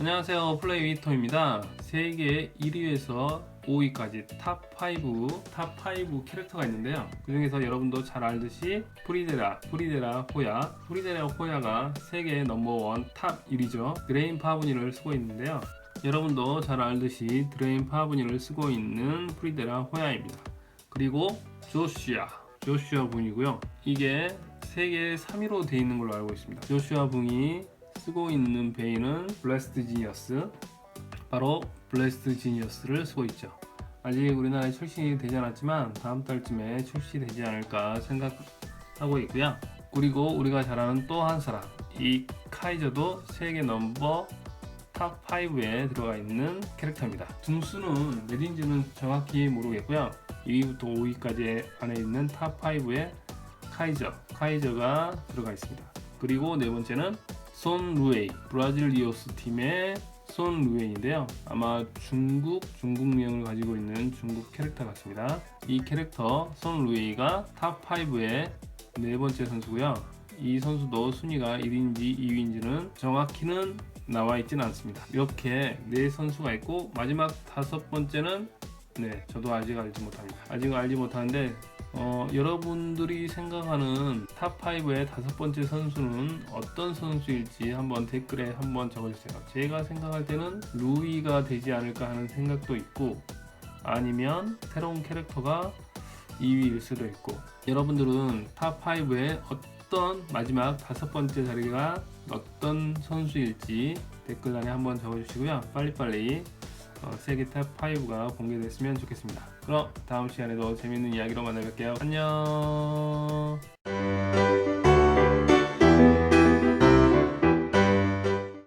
안녕하세요. 플레이 위터입니다. 세계 1위에서 5위까지 탑5 탑5 캐릭터가 있는데요. 그 중에서 여러분도 잘 알듯이 프리데라 프리데라 호야. 프리데라 호야가 세계 넘버원 탑 1위죠. 드레인 파브니를 쓰고 있는데요. 여러분도 잘 알듯이 드레인 파브니를 쓰고 있는 프리데라 호야입니다. 그리고 조슈아 조슈아 분이고요. 이게 세계 3위로 되어 있는 걸로 알고 있습니다. 조슈아 분이 쓰고 있는 베인은 블래스트 지니어스 바로 블래스트 지니어스를 쓰고 있죠. 아직 우리나라에 출시되지 않았지만 다음 달쯤에 출시되지 않을까 생각하고 있고요. 그리고 우리가 잘 아는 또 한 사람 이 카이저도 세계 넘버 탑 5에 들어가 있는 캐릭터입니다. 등수는 몇인지는 정확히 모르겠고요. 2위부터 5위까지 안에 있는 탑 5에 카이저 카이저가 들어가 있습니다. 그리고 네 번째는 손 루에이 브라질 리오스 팀의 손 루에이인데요. 아마 중국 중국명을 가지고 있는 중국 캐릭터 같습니다. 이 캐릭터 손 루에이가 탑 5의 네 번째 선수고요. 이 선수도 순위가 1위인지 2위인지는 정확히는 나와 있지는 않습니다. 이렇게 네 선수가 있고 마지막 다섯 번째는 네 저도 아직 알지 못합니다. 아직 알지 못하는데 어, 여러분들이 생각하는 탑5의 다섯 번째 선수는 어떤 선수일지 한번 댓글에 한번 적어주세요. 제가 생각할 때는 루이가 되지 않을까 하는 생각도 있고 아니면 새로운 캐릭터가 2위일 수도 있고 여러분들은 탑5의 어떤 마지막 다섯 번째 자리가 어떤 선수일지 댓글란에 한번 적어주시고요. 빨리빨리 어, 세계 탑5가 공개됐으면 좋겠습니다. 그럼 다음 시간에도 재밌는 이야기로 만나 뵐게요. 안녕.